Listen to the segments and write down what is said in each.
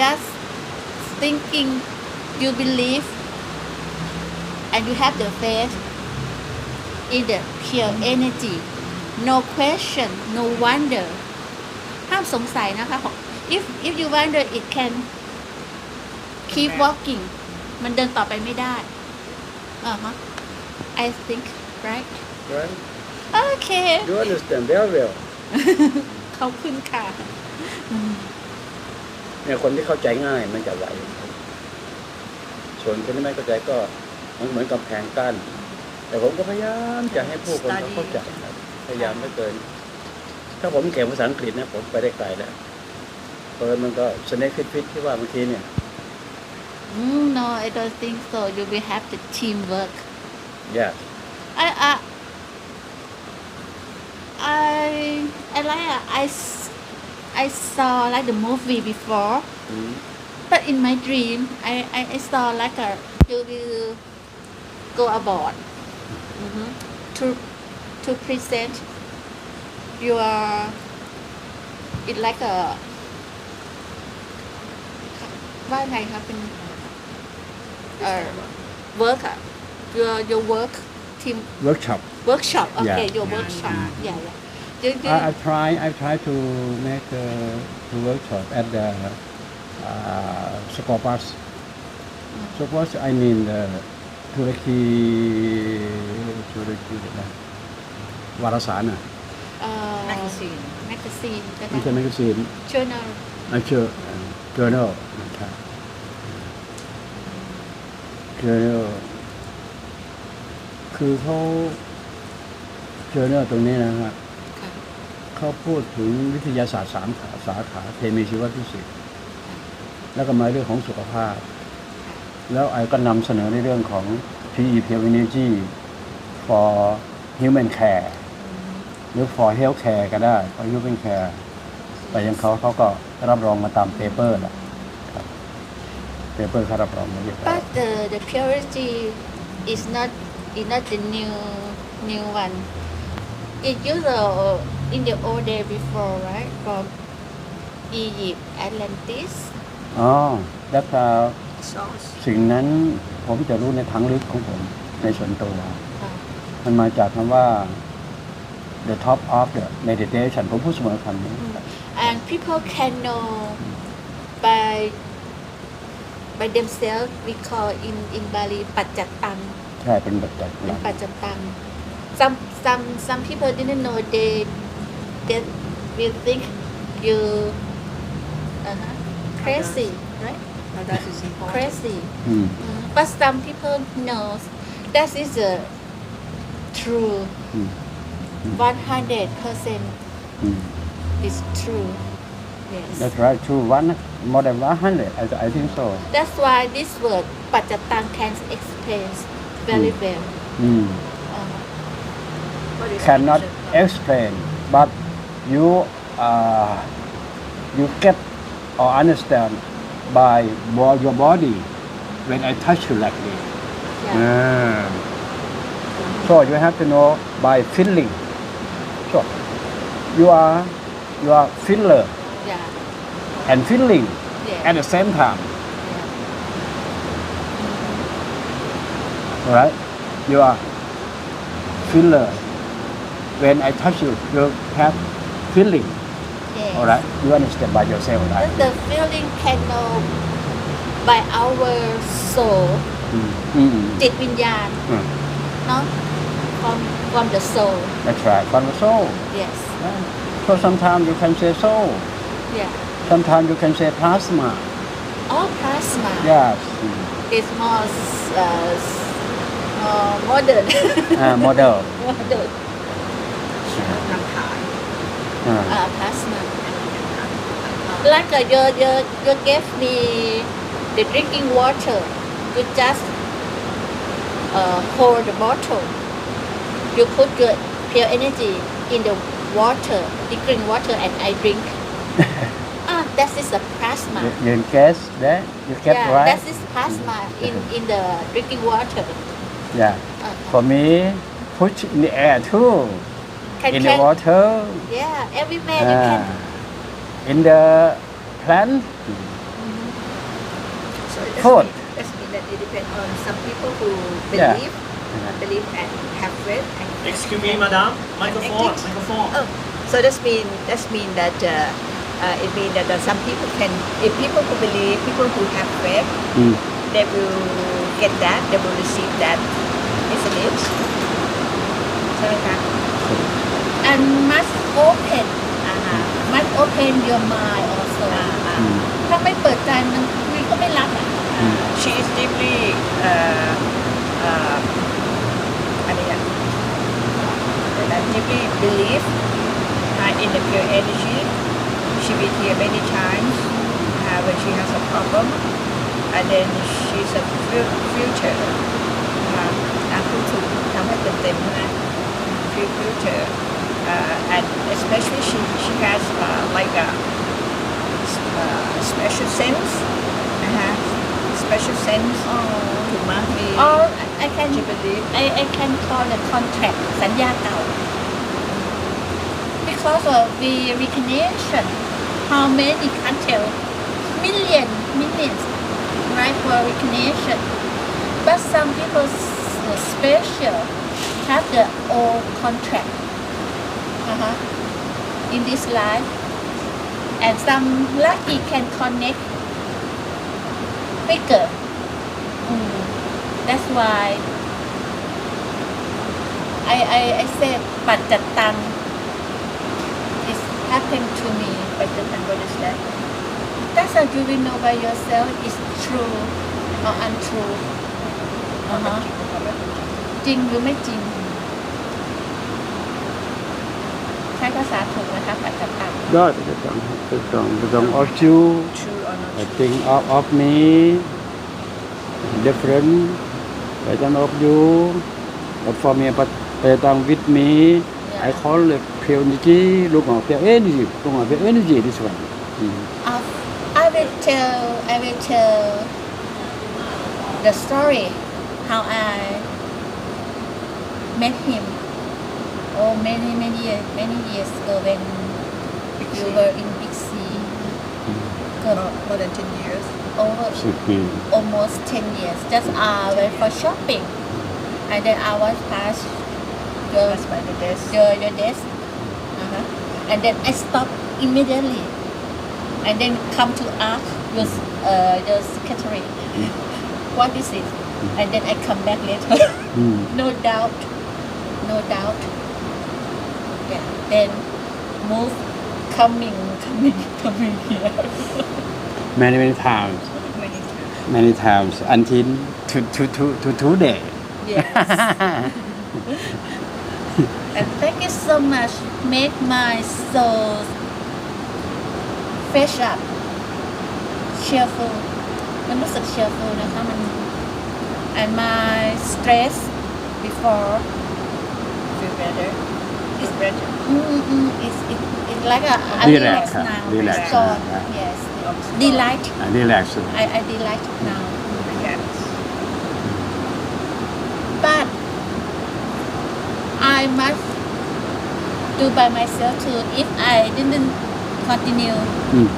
just thinking you believe and you have the faith in the pure energy no question no wonder ห้ามสงสัยนะคะ if if you wonder it can keep walking มันเดินต่อไปไม่ได้อ่าฮะ I think right Right? okay You understand very well. ขอบคุณค่ะ เนี่ยคนที่เข้าใจง่ายมันจะไหว ส่วนคนที่ไม่เข้าใจก็มันเหมือนกำแพงกั้น แต่ผมก็พยายามจะให้ผู้คนเขาเข้าใจครับพยายามไม่เกิน ถ้าผมเก่งภาษาอังกฤษนะผมไปได้ไกลแล้วเพราะมันก็สเนคฟิตๆที่ว่าบางทีเนี่ย Mm, no I don't think so you will have the teamwork ยาก I I I I like uh, I s- I saw like the movie before อืม but in my dream I I, I saw like a you will go aboard Mhm. to to present your it like a ว่าไงครับเป็นเอ่อ work อะ your your work team workshop workshop okay Yeah. your workshop yeah yeah You, you, I, I try I try to make a, the workshop at the uh, Skopas. Skopas I mean the Turkey Turkey นะวารสารน่ะเอ่อ magazine magazine ก็ไม่ได้ใช่แมกกาซีน journal ไม่เชื่อ journal นะครับ journal คือเขา journal ตรงนี้นะฮะค่ะ เขาพูดถึงวิทยาศาสตร์สามขาสาขาเคมีชีวฟิสิกส์แล้วก็มาเรื่องของสุขภาพ แล้วไอ้ก็นำเสนอในเรื่องของ PE Pure Energy for Human Care หรือ for Health Care ก็ได้ for Human Care แต่ยังเขาเขาก็รับรองมาตามเปเปอร์แหละเปเปอร์เขารับรองมาเยอย but the the purity is not is not the new new one it used uh, in the old day before right from Egypt Atlantis อ๋อแล้วก็ sauce สิ่งนั้นผมจะรู้ในทางลึกของผมในส่วนตัว ค่ะมันมาจากคำว่า the top of the meditation ผมพูดเสมอคำนี้ and people can know by by themselves we call in in Bali ปัจจตัง ใช่เป็นแบบจัดเป็นปัจจตัง some some some people didn't know they get you think you uh -huh, crazy, right? Crazy. Mm. Mm. But some people know that is a true. Hmm. Hmm. One hundred percent hmm. is true. Yes. That's right, true. One more than one hundred. I, I think so. That's why this word pajatang can explain very well. Uh, cannot explain, but you uh, you get or understand by your body when I touch you like this yeah Ah. So you have to know by feeling. So you are you are feeler yeah and feeling yeah at the same time, yeah. right? You are feeler. When I touch you, you have feeling. Yes. All right, you understand by yourself, But right? the feeling can know by our soul Mm. Mm. จิตวิญญาณ Mm. เนาะ from from the soul That's right, from the soul. yes Yeah. So sometimes you can say soul. yeah Sometimes you can say plasma. all plasma Yes. Mm. is more uh, s- more modern Ah, model. modern นำขาย Ah. uh, plasma like uh, you you you gave me the drinking water you just uh, hold the bottle you put your pure energy in the water drinking water and I drink ah that is the plasma You, you guess that? You get yeah right? that is plasma in in the drinking water Yeah. uh, For me, push in the air too can, in can, the water. yeah everywhere you can Ah. in the plant. So it Fraud. mean, that's mean that it depends on some people who Yeah. believe, believe and have faith. And, Excuse me, madam. Microphone, Ethics. microphone. Oh, so that's mean that's mean that uh, uh, it mean that uh, some people can, if people who believe, people who have faith, Mm. they will get that, they will receive that, isn't it? ใช่ไหมคะ and must open อ่าฮะ must open your mind also อ่าอ่าอืมถ้าไม่เปิดใจมันมันก็ไม่รับอะ she is deeply uh, uh, อันนี้อะ that deeply believe uh, in the pure energy she been here many times uh, when she has a problem and then she's a fu- future uh, อะพูดถูกทำให้เต็มๆใช่ไหม Fu- future uh, and especially she she has uh, like a uh, special sense uh-huh, special sense ถูกไหมมี or I can she believe I I can call the contract สัญญาเก่า because of the reincarnation how many can't tell million millions right for reincarnation but some people s- special have the old contract uh-huh, in this life and some lucky can connect quicker mm. that's why I I I said ปัจจตัง is happened to me ปัจจตัง what is that that's how you will know by yourself is true or untrue อ่าฮะจริงหรือไม่จริง or I think of, of me, different of you, but for me, but eh, with me, I call it pure energy, look pure energy, look pure energy, this one. Mm. I will tell I will tell the story how I met him oh many many years many years ago when we were in Big C. More, more than 10 years. Over Mm. almost 10 years. Just I went for shopping. And then I was past your that's by the desk. Your, your desk. Uh-huh. and then I stopped immediately. And then come to ask your uh, your secretary what is it? And then I come back later. Mm. no doubt. No doubt yeah then move coming coming coming here many many times many times many times until to to to to today yes and thank you so much make my soul fresh up cheerful มันรู้สึก cheerful นะคะมัน and my stress before feel better It's better. Mm, mm, it's it, it's like a I Relax, relax now. Relax, so huh? yes delight I relax I I delight now. Yes but I must do by myself too. If I didn't continue Mm.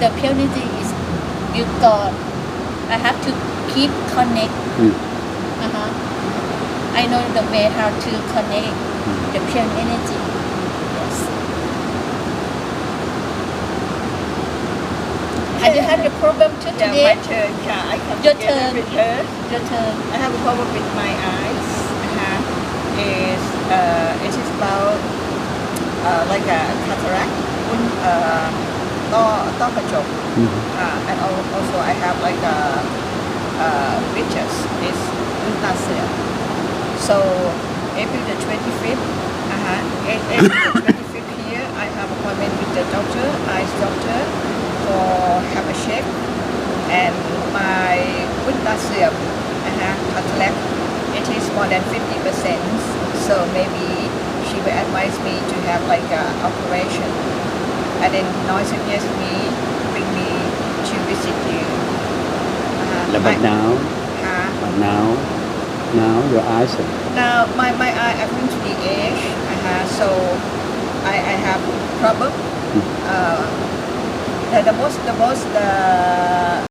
the purity is you God I have to keep connect. Mm. uh-huh. I know the way how to connect the pure energy yes and you have the problem too yeah today my turn yeah I come Your together turn. with her your turn I have a problem with my eyes. Uh-huh. Is uh, it is about uh, like a cataract, un, uh, ต้อต้อกระจก Mm. uh, and al- also I have like a uh, riches is ultrasound. so April the 25th, uh-huh, A- April the 25th here, I have appointment with the doctor, eyes doctor, for have a check, and my ultrasound, uh-huh, it is more than 50%. So maybe she will advise me to have like a operation, and then now suggest me bring me to visit you. Uh, But I- now, but now, now your eyes are now my, my eye I'm going to the age, uh, so I, I have problem. Uh, the, the most the most the